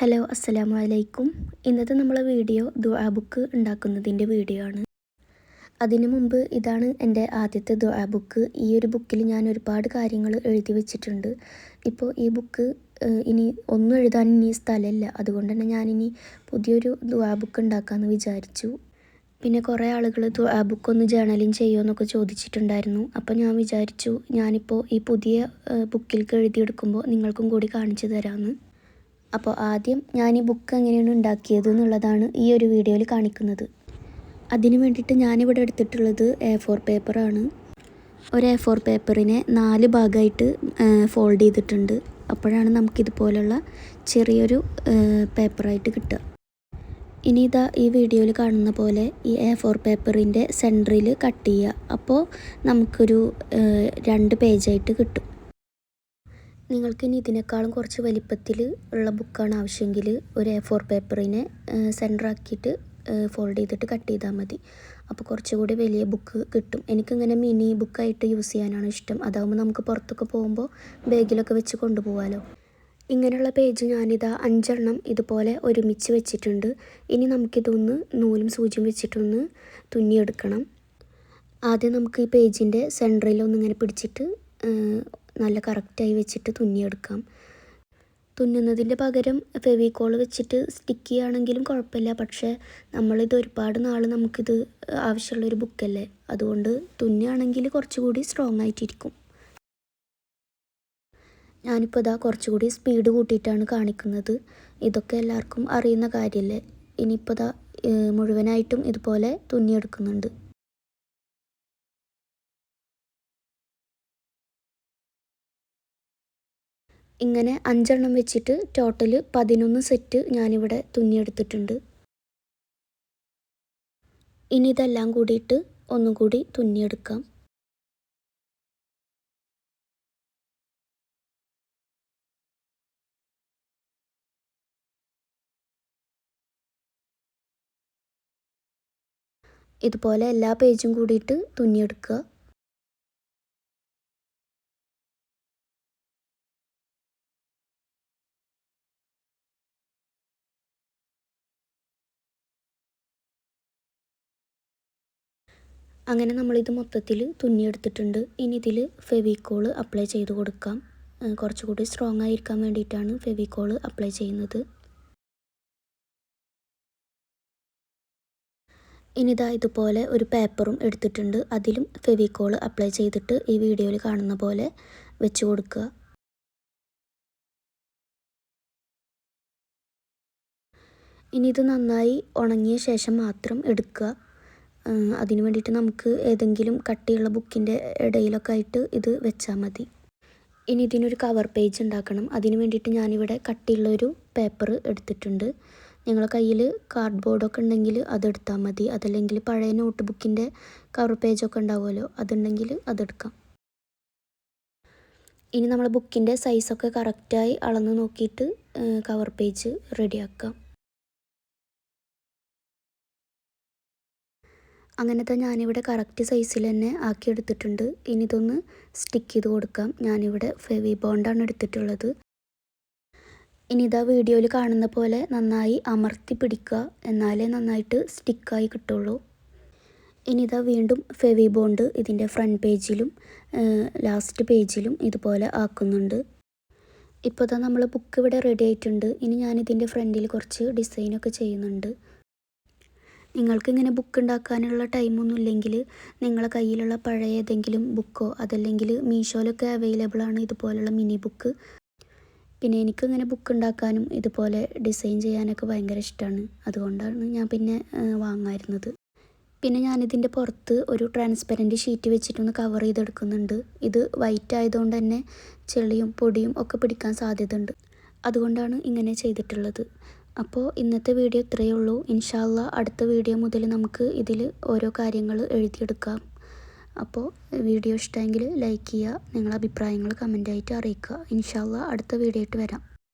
Hello അസ്സലാമു അലൈക്കും. ഇന്നത്തെ നമ്മളെ വീഡിയോ ദുആ ബുക്ക് ഉണ്ടാക്കുന്നതിന്റെ വീഡിയോ ആണ്. അതിനു മുമ്പ് ഇതാണ് എന്റെ ആദ്യത്തെ ദുആ ബുക്ക്. ഈ ഒരു ബുക്കിൽ ഞാൻ ഒരുപാട് കാര്യങ്ങൾ എഴുതി വെച്ചിട്ടുണ്ട്. ഇപ്പോൾ ഈ ബുക്ക് ഇനി ഒന്നും എഴുതാൻ ഇനി സ്ഥലമില്ല. അതുകൊണ്ട് തന്നെ ഞാനിനി പുതിയൊരു ദുആ ബുക്ക് ഉണ്ടാക്കാമെന്ന് വിചാരിച്ചു. പിന്നെ കുറേ ആളുകൾ ദുആ ബുക്ക് ഒന്ന് ജേണലിങ് ചെയ്യുമോ എന്നൊക്കെ ചോദിച്ചിട്ടുണ്ടായിരുന്നു. അപ്പോൾ ഞാൻ വിചാരിച്ചു ഞാനിപ്പോൾ ഈ പുതിയ ബുക്കിലേക്ക് എഴുതിയെടുക്കുമ്പോൾ നിങ്ങൾക്കും കൂടി കാണിച്ചു തരാമെന്ന്. അപ്പോൾ ആദ്യം ഞാൻ ഈ ബുക്ക് എങ്ങനെയാണ് ഉണ്ടാക്കിയത് എന്നുള്ളതാണ് ഈ ഒരു വീഡിയോയിൽ കാണിക്കുന്നത്. അതിന് വേണ്ടിയിട്ട് ഞാനിവിടെ എടുത്തിട്ടുള്ളത് എ ഫോർ പേപ്പറാണ് ഒരു എ ഫോർ പേപ്പറിനെ നാല് ഭാഗമായിട്ട് ഫോൾഡ് ചെയ്തിട്ടുണ്ട്. അപ്പോഴാണ് നമുക്കിതുപോലുള്ള ചെറിയൊരു പേപ്പറായിട്ട് കിട്ടുക. ഇനി ഇതാ ഈ വീഡിയോയിൽ കാണുന്ന പോലെ ഈ എ ഫോർ പേപ്പറിന്റെ സെന്ററിൽ കട്ട് ചെയ്യുക. അപ്പോൾ നമുക്കൊരു രണ്ട് പേജായിട്ട് കിട്ടും. നിങ്ങൾക്ക് ഇനി ഇതിനേക്കാളും കുറച്ച് വലിപ്പത്തിൽ ഉള്ള ബുക്കാണ് ആവശ്യമെങ്കിൽ ഒരു എ ഫോർ പേപ്പറിനെ സെന്റർ ആക്കിയിട്ട് ഫോൾഡ് ചെയ്തിട്ട് കട്ട് ചെയ്താൽ മതി. അപ്പോൾ കുറച്ചുകൂടി വലിയ ബുക്ക് കിട്ടും. എനിക്കിങ്ങനെ മിനി ബുക്കായിട്ട് യൂസ് ചെയ്യാനാണ് ഇഷ്ടം. അതാകുമ്പോൾ നമുക്ക് പുറത്തൊക്കെ പോകുമ്പോൾ ബാഗിലൊക്കെ വെച്ച് കൊണ്ടുപോകാമല്ലോ ഇങ്ങനെയുള്ള പേജ് ഞാനിതാ അഞ്ചെണ്ണം ഇതുപോലെ ഒരുമിച്ച് വെച്ചിട്ടുണ്ട്. ഇനി നമുക്കിതൊന്ന് നൂലും സൂചിയും വെച്ചിട്ടൊന്ന് തുന്നിയെടുക്കണം. ആദ്യം നമുക്ക് ഈ പേജിന്റെ സെന്ററിൽ ഒന്നിങ്ങനെ പിടിച്ചിട്ട് നല്ല കറക്റ്റായി വെച്ചിട്ട് തുന്നിയെടുക്കാം. തുന്നുന്നതിന്റെ പകരം ഫെവിക്കോൾ വെച്ചിട്ട് സ്റ്റിക്ക് ചെയ്യുകയാണെങ്കിലും കുഴപ്പമില്ല. പക്ഷേ നമ്മളിത് ഒരുപാട് നാൾ നമുക്കിത് ആവശ്യമുള്ളൊരു ബുക്കല്ലേ? അതുകൊണ്ട് തുന്നുകയാണെങ്കിൽ കുറച്ചുകൂടി സ്ട്രോങ് ആയിട്ടിരിക്കും. ഞാനിപ്പോൾ ഇതാ കുറച്ചുകൂടി സ്പീഡ് കൂട്ടിയിട്ടാണ് കാണിക്കുന്നത്. ഇതൊക്കെ എല്ലാവർക്കും അറിയുന്ന കാര്യമല്ലേ ഇനിയിപ്പോൾ ഇതാ മുഴുവനായിട്ടും ഇതുപോലെ തുന്നിയെടുക്കുന്നുണ്ട്. ഇങ്ങനെ അഞ്ചെണ്ണം വെച്ചിട്ട് ടോട്ടൽ പതിനൊന്ന് സെറ്റ് ഞാനിവിടെ തുന്നിയെടുത്തിട്ടുണ്ട്. ഇനി ഇതെല്ലാം കൂടിയിട്ട് ഒന്നും കൂടി തുന്നിയെടുക്കാം. ഇതുപോലെ എല്ലാ പേജും കൂടിയിട്ട് തുന്നിയെടുക്കുക. അങ്ങനെ നമ്മളിത് മൊത്തത്തിൽ തുന്നിയെടുത്തിട്ടുണ്ട്. ഇനി ഇതിൽ ഫെവിക്കോൾ അപ്ലൈ ചെയ്ത് കൊടുക്കാം. കുറച്ചുകൂടി സ്ട്രോങ് ആയിരിക്കാൻ വേണ്ടിയിട്ടാണ് ഫെവിക്കോൾ അപ്ലൈ ചെയ്യുന്നത്. ഇനിതാ ഇതുപോലെ ഒരു പേപ്പറും എടുത്തിട്ടുണ്ട്. അതിലും ഫെവിക്കോൾ അപ്ലൈ ചെയ്തിട്ട് ഈ വീഡിയോയിൽ കാണുന്ന പോലെ വെച്ച് കൊടുക്കുക. ഇനി ഇത് നന്നായി ഉണങ്ങിയ ശേഷം മാത്രം എടുക്കുക. അതിന് വേണ്ടിയിട്ട് നമുക്ക് ഏതെങ്കിലും കട്ടിയുള്ള ബുക്കിന്റെ ഇടയിലൊക്കെ ആയിട്ട് ഇത് വെച്ചാൽ മതി. ഇനി ഇതിനൊരു കവർ പേജ് ഉണ്ടാക്കണം. അതിന് വേണ്ടിയിട്ട് ഞാനിവിടെ കട്ടിയുള്ളൊരു പേപ്പർ എടുത്തിട്ടുണ്ട്. നിങ്ങളുടെ കയ്യിൽ കാർഡ് ബോർഡൊക്കെ ഉണ്ടെങ്കിൽ അതെടുത്താൽ മതി. അതല്ലെങ്കിൽ പഴയ നോട്ട് ബുക്കിന്റെ കവർ പേജൊക്കെ ഉണ്ടാവുമല്ലോ അതുണ്ടെങ്കിൽ അതെടുക്കാം ഇനി നമ്മൾ ബുക്കിന്റെ സൈസൊക്കെ കറക്റ്റായി അളന്ന് നോക്കിയിട്ട് കവർ പേജ് റെഡിയാക്കാം. അങ്ങനത്തെ ഞാനിവിടെ കറക്റ്റ് സൈസിൽ തന്നെ ആക്കി എടുത്തിട്ടുണ്ട് ഇനി ഇതൊന്ന് സ്റ്റിക്ക് ചെയ്ത് കൊടുക്കാം. ഞാനിവിടെ ഫെവി ബോണ്ടാണ് എടുത്തിട്ടുള്ളത്. ഇനി ഇതാ വീഡിയോയിൽ കാണുന്ന പോലെ നന്നായി അമർത്തി പിടിക്കുക. എന്നാലേ നന്നായിട്ട് സ്റ്റിക്കായി കിട്ടുള്ളൂ. ഇനി ഇതാ വീണ്ടും ഫെവി ബോണ്ട് ഇതിന്റെ ഫ്രണ്ട് പേജിലും ലാസ്റ്റ് പേജിലും ഇതുപോലെ ആക്കുന്നുണ്ട്. ഇപ്പോൾ ഇതാ നമ്മൾ ബുക്ക് ഇവിടെ റെഡി ആയിട്ടുണ്ട്. ഇനി ഞാനിതിന്റെ ഫ്രണ്ടിൽ കുറച്ച് ഡിസൈനൊക്കെ ചെയ്യുന്നുണ്ട്. നിങ്ങൾക്ക് ഇങ്ങനെ ബുക്ക് ഉണ്ടാക്കാനുള്ള ടൈമൊന്നും ഇല്ലെങ്കിൽ നിങ്ങളെ കയ്യിലുള്ള പഴയ ഏതെങ്കിലും ബുക്കോ അതല്ലെങ്കിൽ മീഷോയിലൊക്കെ അവൈലബിൾ ആണ് ഇതുപോലുള്ള മിനി ബുക്ക് പിന്നെ എനിക്കിങ്ങനെ ബുക്ക് ഉണ്ടാക്കാനും ഇതുപോലെ ഡിസൈൻ ചെയ്യാനൊക്കെ ഭയങ്കര ഇഷ്ടമാണ് അതുകൊണ്ടാണ് ഞാൻ പിന്നെ വാങ്ങായിരുന്നത്. പിന്നെ ഞാനിതിന്റെ പുറത്ത് ഒരു ട്രാൻസ്പെറന്റ് ഷീറ്റ് വെച്ചിട്ടൊന്ന് കവർ ചെയ്തെടുക്കുന്നുണ്ട്. ഇത് വൈറ്റ് ആയതുകൊണ്ട് തന്നെ ചെളിയും പൊടിയും ഒക്കെ പിടിക്കാൻ സാധ്യതയുണ്ട്. അതുകൊണ്ടാണ് ഇങ്ങനെ ചെയ്തിട്ടുള്ളത്. അപ്പോൾ ഇന്നത്തെ വീഡിയോ ഇത്രയേ ഉള്ളൂ. ഇൻഷാല്ല അടുത്ത വീഡിയോ മുതൽ നമുക്ക് ഇതിൽ ഓരോ കാര്യങ്ങൾ എഴുതിയെടുക്കാം. അപ്പോൾ വീഡിയോ ഇഷ്ടമെങ്കിൽ ലൈക്ക് ചെയ്യുക നിങ്ങളുടെ അഭിപ്രായങ്ങൾ കമന്റായിട്ട് അറിയിക്കുക. ഇൻഷാല്ല അടുത്ത വീഡിയോ ആയിട്ട് വരാം.